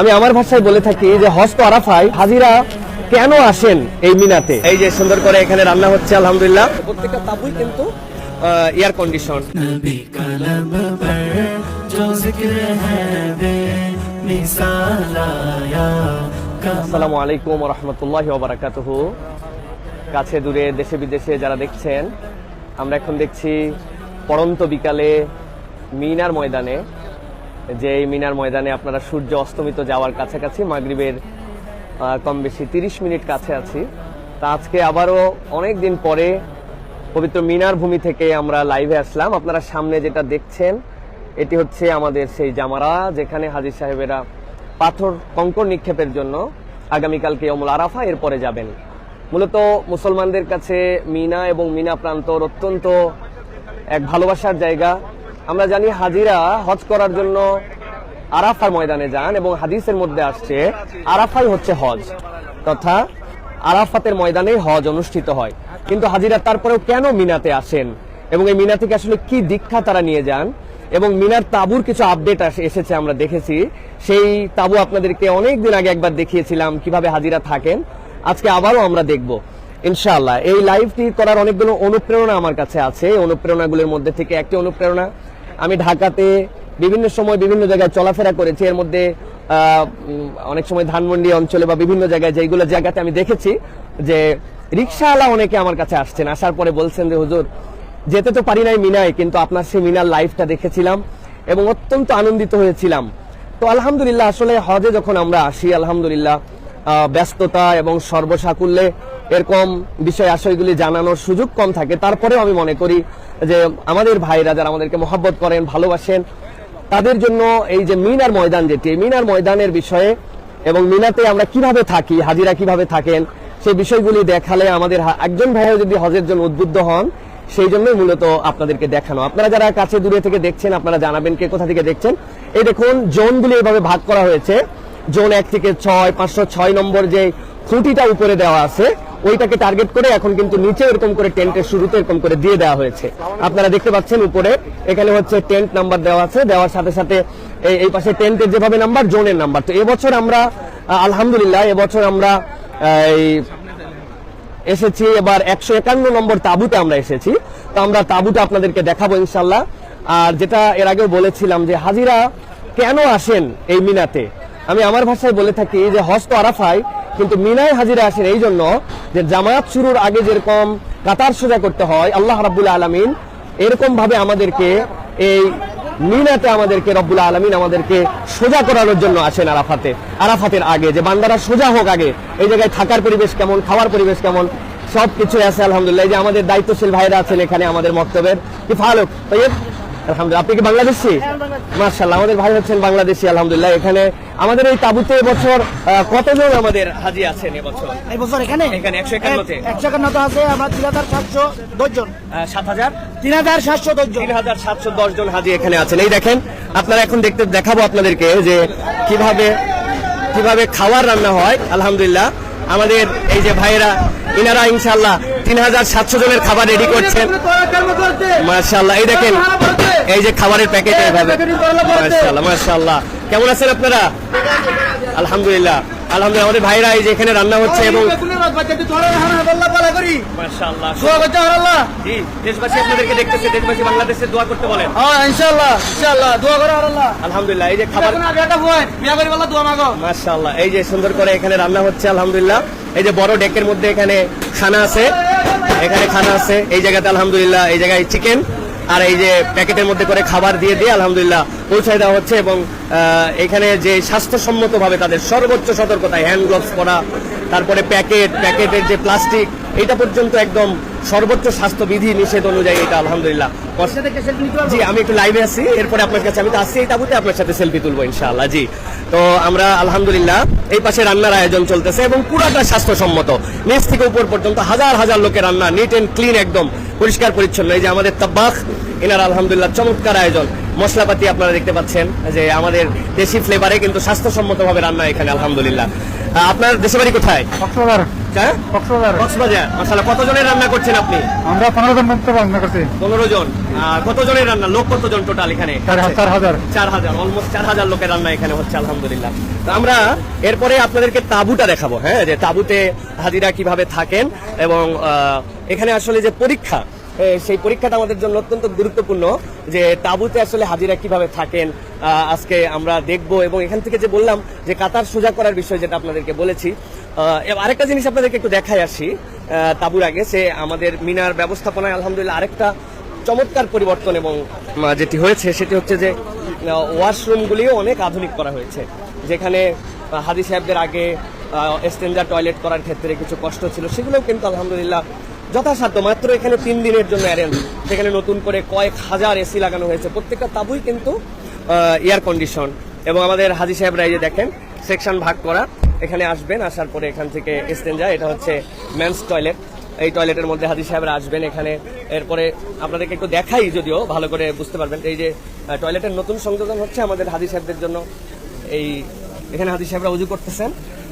আমি আমার ভাষায় বলে থাকি যে হস্ত আরাফাই হাজিরা কেন আসেন এই মিনাতে? এই যে সুন্দর করে এখানে রান্না হচ্ছে আলহামদুলিল্লাহ। প্রত্যেকটা তাবুই কিন্তু এয়ার কন্ডিশন আসসালামু আলাইকুম রহমতুল্লাহ বারাকাত কাছে দূরে দেশে বিদেশে যারা দেখছেন আমরা এখন দেখছি পড়ন্ত বিকালে মিনার ময়দানে যে এই মিনার ময়দানে আপনারা সূর্য অস্তমিত যাওয়ার কাছাকাছি, মাগরিবের কম বেশি তিরিশ মিনিট কাছে আছি। তা আজকে আবারও অনেক দিন পরে পবিত্র মিনার ভূমি থেকে আমরা লাইভে আসলাম। আপনারা সামনে যেটা দেখছেন, এটি হচ্ছে আমাদের সেই জামারা, যেখানে হাজির সাহেবেরা পাথর, কঙ্কর নিক্ষেপের জন্য আগামীকালকে অমল আরাফা, এরপরে যাবেন। মূলত মুসলমানদের কাছে মিনা এবং মিনা প্রান্তর অত্যন্ত এক ভালোবাসার জায়গা। আমরা জানি হাজিরা হজ করার জন্য আরাফার ময়দানে যান এবং হাদিসের মধ্যে আসছে, আরাফাই হচ্ছে হজ, তথা আরাফাতের ময়দানে হজ অনুষ্ঠিত হয়। কিন্তু হাজিরা তারপরেও কেন মিনাতে আসেন? এবং এই মিনা থেকে আসলে কি দীক্ষা তারা নিয়ে যান? এবং মিনার তাবুর কিছু আপডেট এসেছে আমরা দেখেছি। সেই তাবু আপনাদেরকে অনেক দিন আগে একবার দেখিয়েছিলাম কীভাবে হাজিরা থাকেন। আজকে আবারও আমরা দেখব। ইনশাআল্লাহ, এই লাইভটি করার অনেকগুলো অনুপ্রেরণা আমার কাছে আছে। অনুপ্রেরণাগুলোর মধ্যে থেকে একটি অনুপ্রেরণা আমি ঢাকাতে বিভিন্ন সময় বিভিন্ন জায়গায় চলাফেরা করেছি। এর মধ্যে অনেক সময় ধানমন্ডি অঞ্চলে বা বিভিন্ন জায়গায় যেগুলো জায়গাতে আমি দেখেছি যে রিক্সাওয়ালা অনেকে আমার কাছে আসছেন। আসার পরে বলছেন যে, হুজুর, যেতে তো পারি নাই মিনায়, কিন্তু আপনার সেই মিনার লাইফটা দেখেছিলাম এবং অত্যন্ত আনন্দিত হয়েছিলাম। তো আলহামদুলিল্লাহ, আসলে হজে যখন আমরা আসি, আলহামদুলিল্লাহ ব্যস্ততা এবং সর্বসাকুল্যে এরকম বিষয় আশয়গুলি জানানোর সুযোগ কম থাকে। তারপরেও আমি মনে করি যে আমাদের ভাইরা যারা আমাদেরকে মহাব্বত করেন, ভালোবাসেন, তাদের জন্য এই যে মিনার ময়দান যেটি মিনার ময়দানের বিষয়ে এবং মিনাতে আমরা কীভাবে থাকি, হাজিরা কীভাবে থাকেন, সেই বিষয়গুলি দেখালে আমাদের একজন ভাইও যদি হজের জন্য উদ্বুদ্ধ হন, সেই জন্যই মূলত আপনাদেরকে দেখানো। আপনারা যারা কাছে দূরে থেকে দেখছেন, আপনারা জানাবেন কে কোথা থেকে দেখছেন। এই দেখুন, জোনগুলি এভাবে ভাগ করা হয়েছে। জোন এক থেকে ছয়, পাঁচশো ছয় নম্বর যে খুঁটিটা উপরে দেওয়া আছে ওইটাকে টার্গেট করে এখন কিন্তু নিচে এরকম করে টেন্টের শুরুতে এরকম করে দিয়ে দেওয়া হয়েছে। আপনারা দেখতে পাচ্ছেন উপরে, এখানে হচ্ছে টেন্ট নাম্বার দেওয়া আছে। দেওয়ার সাথে সাথে এই- পাশে টেন্টের যেভাবে নাম্বার জোনের নাম্বার তো এবছর আমরা আলহামদুলিল্লাহ এবছর আমরা এই এসেছি এবার একশো একান্ন নম্বর তাবুতে আমরা এসেছি। তো আমরা তাবুটা আপনাদেরকে দেখাবো ইনশাল্লাহ। আর যেটা এর আগেও বলেছিলাম যে হাজিরা কেন আসেন এই মিনাতে? আমি আমার ভাষায় বলে থাকি যে হজ তো আরাফায় কিন্তু মিনায় হাজিরা আসেন এই জন্য যে জামায়াত শুরুর আগে যেরকম কাতার সোজা করতে হয়, আল্লাহ রাবুল আলমিন এরকম ভাবে আমাদেরকে এই মিনাতে আমাদেরকে রব্বুল আলমিন আমাদেরকে সোজা করানোর জন্য আসেন আরাফাতে। আরাফাতের আগে, যে বান্দারা সোজা হোক আগে, এই জায়গায় থাকার পরিবেশ কেমন, খাওয়ার পরিবেশ কেমন সব কিছু আছে আলহামদুলিল্লাহ। যে আমাদের দায়িত্বশীল ভাইরা আছেন এখানে আমাদের মক্তবের। কি ভালো তৈয়ব আলহামদুলিল্লাহ আপনি কি বাংলাদেশি? মার্শাল্লাহ আমাদের ভাই হচ্ছেন বাংলাদেশি আলহামদুলিল্লাহ। এখানে আমাদের এই তাবুতে এবছর কতজন আমাদের হাজি আছেন এবছর? এই বছর এখানে? এখানে 151 তে। একশো একান্নতে আছে আমরা তিন হাজার সাতশো দশ জন। সাত হাজার? তিন হাজার সাতশো দশ জন। তিন হাজার সাতশো দশ জন হাজি এখানে আছেন। এই দেখেন আপনারা এখন দেখতে দেখাবো আপনাদেরকে যে কীভাবে কীভাবে খাবার রান্না হয়। আলহামদুলিল্লাহ আমাদের এই যে ভাইয়েরা ইনারা ইনশাল্লাহ তিন হাজার সাতশো জনের খাবার রেডি করছেন। মাশাল্লাহ এই দেখেন। এই যে খাবারের প্যাকেট এইভাবে কেমন আছেন আপনারা? আলহামদুলিল্লাহ আলহামদুলিল্লাহ। আমাদের ভাইরা এই যে এখানে রান্না হচ্ছে এবং দেশবাসী আপনাদেরকে দেখতেছে দেশবাসী বাংলাদেশে দোয়া করতে বলেন। ইনশাল্লাহ ইনশাল্লাহ দোয়া করো আল্লাহ। আলহামদুলিল্লাহ এই যে খাবার বিয়া করি বললা দোয়া মাগো। মাশাআল্লাহ এই যে সুন্দর করে এখানে রান্না হচ্ছে আলহামদুলিল্লাহ। এই যে বড় ডেকের মধ্যে এখানে খানা আছে এখানে খানা আছে। এই জায়গাতে আলহামদুলিল্লাহ এই জায়গায় চিকেন আর এই যে প্যাকেটের মধ্যে করে খাবার দিয়ে দিয়ে আলহামদুলিল্লাহ পৌঁছায় দেওয়া হচ্ছে এবং এখানে যে স্বাস্থ্যসম্মত ভাবে তাদের সর্বোচ্চ সতর্কতায় হ্যান্ড গ্লোভস পরা তারপরে প্যাকেট প্যাকেটের যে প্লাস্টিক এটা পর্যন্ত একদম সর্বোচ্চ স্বাস্থ্যবিধি নিষেধ অনুযায়ী এটা আলহামদুলিল্লাহ। জি আমি একটু লাইভে আছি এরপরে আপনার কাছে আমি তো আসছি এই তাবুতে আপনার সাথে সেলফি তুলবো ইনশাআল্লাহ জি। তো আমরা আলহামদুলিল্লাহ এই পাশে রান্নার আয়োজন চলতেছে এবং পুরাটা স্বাস্থ্যসম্মত। নিচ থেকে উপর পর্যন্ত হাজার হাজার লোকের রান্না নিট অ্যান্ড ক্লিন একদম। পরিষ্কার, পরিচ্ছন্ন। এই যে আমাদের তাব্বাখ, এনার আলহামদুলিল্লাহ চমৎকার আয়োজন। মশলাপাতি আপনারা দেখতে পাচ্ছেন যে আমাদের দেশি ফ্লেভারে কিন্তু স্বাস্থ্যসম্মতভাবে রান্না এখানে, আলহামদুলিল্লাহ। আপনার দেশে বাড়ি কোথায় কক্সবাজার। কক্সবাজার। কতজনের রান্না করছেন আপনি? আমরা পনেরো জন মতো রান্না করছি। পনেরো জন। কতজনের রান্না? লোক কতজন টোটাল এখানে? চার হাজার চার হাজার। অলমোস্ট চার হাজার লোকের রান্না এখানে হচ্ছে আলহামদুলিল্লাহ। তো আমরা এরপরে আপনাদেরকে তাঁবুটা দেখাবো হ্যাঁ? যে তাঁবুতে হাজিরা কীভাবে থাকেন এবং এখানে আসলে যে পরীক্ষা সেই পরীক্ষাটা আমাদের জন্য অত্যন্ত গুরুত্বপূর্ণ যে তাঁবুতে আসলে হাজিরা কীভাবে থাকেন আহ, আজকে আমরা দেখব। এবং এখান থেকে যে বললাম যে কাতার সোজা করার বিষয় যেটা আপনাদেরকে বলেছি আরেকটা জিনিস আপনাদেরকে একটু দেখাই আসি তাঁবুর আগে সে আমাদের মিনার ব্যবস্থাপনায় আলহামদুলিল্লাহ আরেকটা চমৎকার পরিবর্তন এবং যেটি হয়েছে সেটি হচ্ছে যে ওয়াশরুমগুলিও অনেক আধুনিক করা হয়েছে। যেখানে হাদি সাহেবদের আগে স্টেঞ্জার টয়লেট করার ক্ষেত্রে কিছু কষ্ট ছিল, সেগুলোও কিন্তু আলহামদুলিল্লাহ যথাসাধ্য। মাত্র এখানে তিন দিনের জন্য অ্যারেঞ্জ সেখানে নতুন করে কয়েক হাজার এসি লাগানো হয়েছে। প্রত্যেকটা তাবুই কিন্তু এয়ার কন্ডিশন এবং আমাদের হাজি সাহেবরা এই যে দেখেন সেকশন ভাগ করা। এখানে আসবেন, আসার পরে এখান থেকে স্টেঞ্জা এটা হচ্ছে মেন্স টয়লেট এই টয়লেটের মধ্যে হাজি সাহেবরা আসবেন এখানে। এরপরে আপনাদেরকে একটু দেখাই যদিও, ভালো করে বুঝতে পারবেন। এই যে টয়লেটের নতুন সংযোজন হচ্ছে আমাদের হাজি সাহেবদের জন্য। এই, এখানে হাজি সাহেবরা উজু করতেছেন।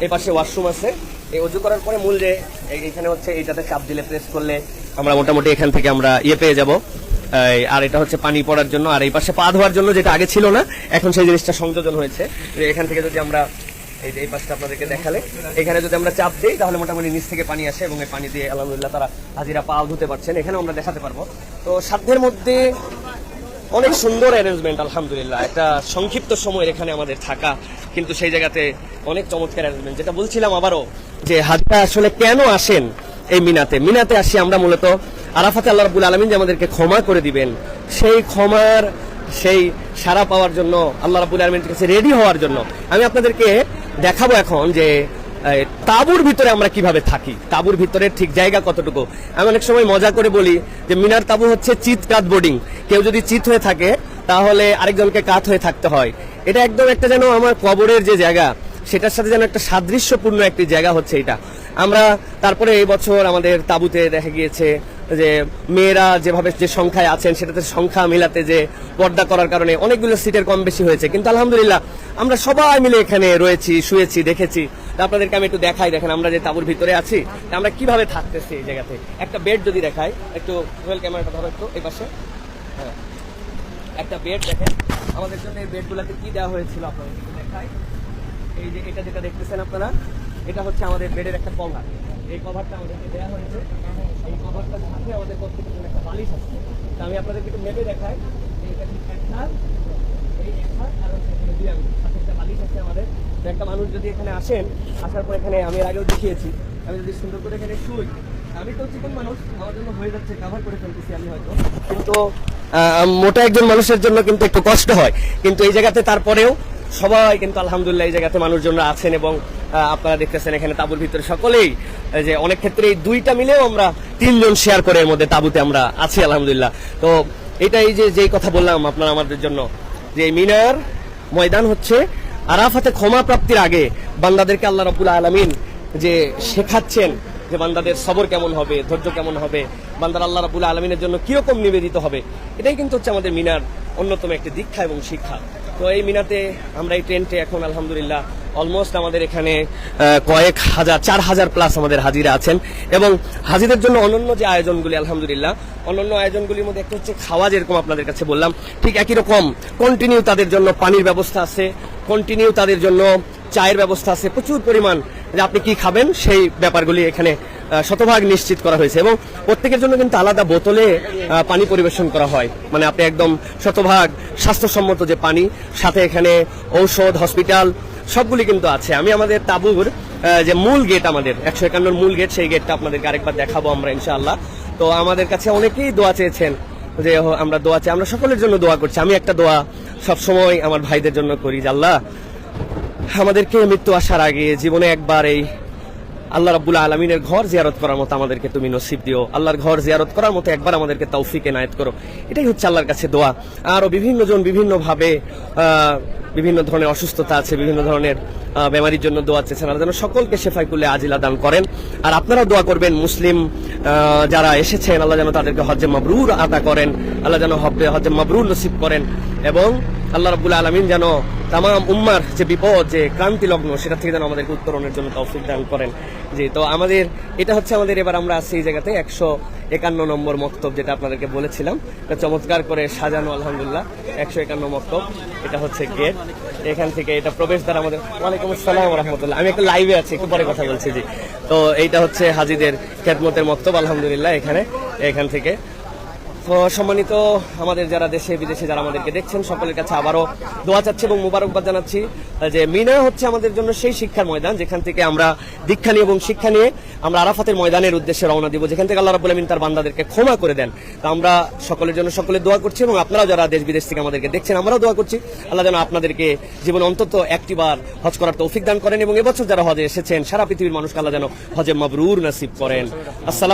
এই পাশে ওয়াশরুম আছে। এই উজু করার পরে মূল যে, এই- এইখানে হচ্ছে এইটাতে চাপ দিলে প্রেস করলে আমরা মোটামুটি এখান থেকে আমরা ইয়ে পেয়ে যাব। আর এটা হচ্ছে পানি পড়ার জন্য। আর এই পাশে পা ধোয়ার জন্য যেটা আগে ছিল না, এখন সেই জিনিসটা সংযোজন হয়েছে। এখান থেকে যদি আমরা এই যে এই পাশটা আপনাদেরকে দেখালে। এখানে যদি আমরা চাপ দিই, তাহলে মোটামুটি নিচ থেকে পানি আসে এবং এই পানি দিয়ে আলহামদুলিল্লাহ তারা হাজিরা পা ধুতে পারছেন। এখানেও আমরা দেখাতে পারব। তো সাধ্যের মধ্যে অনেক সুন্দর অ্যারেঞ্জমেন্ট আলহামদুলিল্লাহ। একটা সংক্ষিপ্ত সময়ের এখানে আমাদের থাকা, কিন্তু সেই জায়গাতে অনেক চমৎকার অ্যারেঞ্জমেন্ট যেটা বলছিলাম আবারও যে হাজিরা আসলে কেন আসেন এই মিনাতে? মিনাতে আসি আমরা মূলত আরাফাতে আল্লাহ রাব্বুল আলমিন যে আমাদেরকে ক্ষমা করে দিবেন, সেই ক্ষমার, সেই সারা পাওয়ার জন্য আল্লাহ রাব্বুল আলমিনের কাছে রেডি হওয়ার জন্য। আমি আপনাদেরকে দেখাবো এখন যে তাঁবুর ভিতরে আমরা কীভাবে থাকি, তাঁবুর ভিতরে ঠিক জায়গা কতটুকু। আমি অনেক সময় মজা করে বলি যে, মিনার তাঁবু হচ্ছে চিত কাত বোর্ডিং। কেউ যদি চিত হয়ে থাকে, তাহলে আরেকজনকে কাত হয়ে থাকতে হয়। এটা একদম একটা যেন আমার কবরের যে জায়গা, সেটার সাথে যেন একটা সাদৃশ্যপূর্ণ একটি জায়গা হচ্ছে এটা। আমরা তারপরে এই বছর আমাদের তাঁবুতে দেখা গিয়েছে যে মেয়েরা যেভাবে যে সংখ্যায় আছেন, সেটাতে সংখ্যা মিলাতে যে পর্দা করার কারণে অনেকগুলো সিটের কম বেশি হয়েছে। কিন্তু আলহামদুলিল্লাহ, আমরা সবাই মিলে এখানে রয়েছি, শুয়েছি, দেখেছি। আপনাদেরকে আমি একটু দেখাই, দেখেন আমরা যে তাঁবুর ভিতরে আছি আমরা কীভাবে থাকতেছি এই জায়গাতে? একটা বেড যদি দেখাই, একটু মোবাইল ক্যামেরাটা ধরো একটু, এই পাশে। হ্যাঁ। একটা বেড দেখেন, আমাদের জন্য এই বেডগুলোতে কি দেওয়া হয়েছিল আপনাদের দেখাই। এই যে এটা যেটা দেখতেছেন আপনারা, এটা হচ্ছে আমাদের বেডের একটা কভার। এই কভারটা আমাদেরকে দেওয়া হয়েছে। এই কভারটার সাথে আমাদের প্রত্যেকের একটা বালিশ আছে। তা আমি আপনাদেরকে একটু মেপে দেখাই। একটা এই আর হচ্ছে একটা বালিশ আছে আমাদের। একটা মানুষ যদি এখানে আসেন, আসার পর এখানে আমি আগেও দেখিয়েছি। আমি যদি সুন্দর করে এখানে শুই, আমি তো চিকন মানুষ, আমার জন্য হয়ে যাচ্ছে কাভার করে ফেলতেছি আমি হয়তো। কিন্তু মোটা একজন মানুষের জন্য কিন্তু একটু কষ্ট হয়। কিন্তু এই জায়গাতে তারপরেও সবাই কিন্তু আলহামদুলিল্লাহ এই জায়গাতে মানুষজনরা আছেন এবং আপনারা দেখতেছেন এখানে তাঁবুর ভিতরে সকলেই যে অনেক ক্ষেত্রে এই দুইটা মিলেও আমরা তিনজন শেয়ার করে এর মধ্যে তাঁবুতে আমরা আছি আলহামদুলিল্লাহ। তো এটাই যে, যেই কথা বললাম আপনারা আমাদের জন্য, যে মিনার ময়দান হচ্ছে আরাফাতে ক্ষমা প্রাপ্তির আগে বান্দাদেরকে আল্লাহ রবুল আলমিন যে শেখাচ্ছেন যে বান্দাদের সবর কেমন হবে, ধৈর্য কেমন হবে, বান্দার আল্লাহ রাবুল আলমিনের জন্য কীরকম নিবেদিত হবে, এটাই কিন্তু হচ্ছে আমাদের মিনার অন্যতম একটি দীক্ষা এবং শিক্ষা। তো এই মিনাতে আমরা এই ট্রেনটে এখন আলহামদুলিল্লাহ অলমোস্ট আমাদের এখানে কয়েক হাজার, চার হাজার প্লাস আমাদের হাজিরা আছেন এবং হাজিদের জন্য অনন্য যে আয়োজনগুলি, আলহামদুলিল্লাহ অন্যান্য আয়োজনগুলির মধ্যে একটা হচ্ছে খাওয়া যেরকম আপনাদের কাছে বললাম, ঠিক একই রকম কন্টিনিউ তাদের জন্য পানির ব্যবস্থা আছে কন্টিনিউ তাদের জন্য চায়ের ব্যবস্থা আছে, প্রচুর পরিমাণ যে আপনি কি খাবেন, সেই ব্যাপারগুলি এখানে শতভাগ নিশ্চিত করা হয়েছে এবং প্রত্যেকের জন্য কিন্তু আলাদা বোতলে পানি পরিবেশন করা হয়। মানে আপনি একদম শতভাগ স্বাস্থ্যসম্মত যে পানি, সাথে এখানে ঔষধ, হসপিটাল, সবগুলি কিন্তু আছে। আমি আমাদের তাবুর যে মূল গেট আমাদের, একশো একান্নর মূল গেট, সেই গেটটা আপনাদেরকে আরেকবার দেখাবো আমরা, ইনশাআল্লাহ। তো আমাদের কাছে অনেকেই দোয়া চেয়েছেন যে আমরা দোয়া চাই, আমরা সকলের জন্য দোয়া করছি। আমি একটা দোয়া সবসময় আমার ভাইদের জন্য করি যে, আল্লাহ আমাদেরকে মৃত্যু আসার আগে জীবনে একবার এই আল্লাহ রাব্বুল আলমিনের ঘর জিয়ারত করার মতো আমাদেরকে তুমি নসিব দিও। আল্লাহর ঘর জিয়ারত করার মতো একবার আমাদেরকে তৌফিক এনায়েত করো। এটাই হচ্ছে আল্লাহর কাছে দোয়া। আরও বিভিন্ন জন বিভিন্নভাবে বিভিন্ন ধরনের অসুস্থতা আছে, বিভিন্ন ধরনের বেমারির জন্য দোয়া চেয়েছেন। আল্লাহ যেন সকলকে শেফাই কুল্লে আজিলা দান করেন। আর আপনারা দোয়া করবেন মুসলিম যারা এসেছেন, আল্লাহ যেন তাদেরকে হজ্জে মাবরুর আদা করেন। আল্লাহ যেন হজ্জে মাবরুর নসিব করেন। এবং আল্লাহ রাব্বুল আলামিন যেন তাম উম্মার যে বিপদ, যে ক্রান্তি লগ্ন, সেটা থেকে যেন আমাদেরকে উত্তরণের জন্য তৌফিক দান করেন। জি, তো আমাদের, এটা হচ্ছে আমাদের এবার আমরা আছি এই জায়গাতে একশো একান্ন নম্বর মক্তব, যেটা আপনাদেরকে বলেছিলাম। এটা চমৎকার করে সাজানো, আলহামদুলিল্লাহ, একশো একান্ন মক্তব। এটা হচ্ছে গেট। এখান থেকে এটা প্রবেশদ্বার আমাদের ওয়ালাইকুম আসসালাম রহমতুল্লাহ আমি একটা লাইভে আছি, একটু পরে কথা বলছি, জি। তো এইটা হচ্ছে হাজিদের খেদমতের মক্তব, আলহামদুলিল্লাহ, এখানে, এখান থেকে। সম্মানিত আমাদের যারা দেশে, বিদেশে যারা আমাদেরকে দেখছেন, সকলের কাছে আবারও দোয়া চাচ্ছি এবং মুবারকবাদ জানাচ্ছি যে মিনা হচ্ছে আমাদের জন্য সেই শিক্ষার ময়দান, যেখান থেকে আমরা দীক্ষা নিয়ে এবং শিক্ষা নিয়ে আমরা আরাফাতের ময়দানের উদ্দেশ্যে রওনা দিব, যেখান থেকে আল্লাহ রাবুল আমিন তার বান্দাদেরকে ক্ষমা করে দেন। তো আমরা সকলের জন্য সকলে দোয়া করছি এবং আপনারা যারা দেশ, বিদেশ থেকে আমাদেরকে দেখছেন, আমরাও দোয়া করছি। আল্লাহ যেন আপনাদেরকে জীবনে অন্তত একটিবার হজ করার তৌফিক দান করেন এবং এবছর যারা হজে এসেছেন, সারা পৃথিবীর মানুষকে আল্লাহ যেন হজে মাবরুর নাসিব করেন। আসসালাম